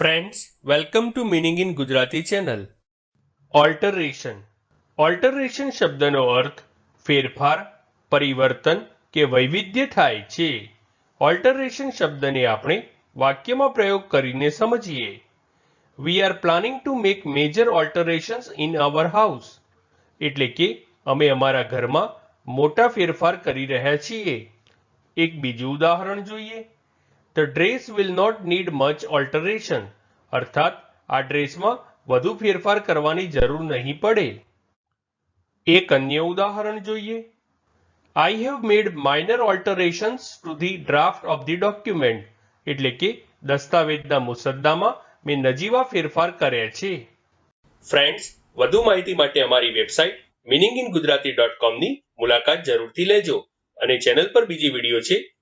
Friends welcome to meaning in Gujarati channel alteration alteration શબ્દનો અર્થ ફેરફાર, પરિવર્તન કે વૈવિધ્ય થાય છે. ઓલ્ટરેશન શબ્દને આપણે વાક્યમાં પ્રયોગ કરીને સમજીએ. We are planning to make major alterations in our house એટલે કે અમે અમારા ઘરમાં મોટા ફેરફાર કરી રહ્યા છીએ. એક બીજું ઉદાહરણ જોઈએ. The dress will not need much alteration અર્થાત આ ડ્રેસમાં વધુ ફેરફાર કરવાની જરૂર નહીં પડે એક અન્ય ઉદાહરણ જોઈએ I have made minor alterations to the draft of the document એટલે કે દસ્તાવેજના મુસદ્દામાં મેં નજીવા ફેરફાર કર્યા છે ફ્રેન્ડ્સ વધુ માહિતી માટે અમારી website meaning in Gujarati dot કોમની મુલાકાત જરૂરથી લેજો અને ચેનલ પર બીજી વીડિયો છે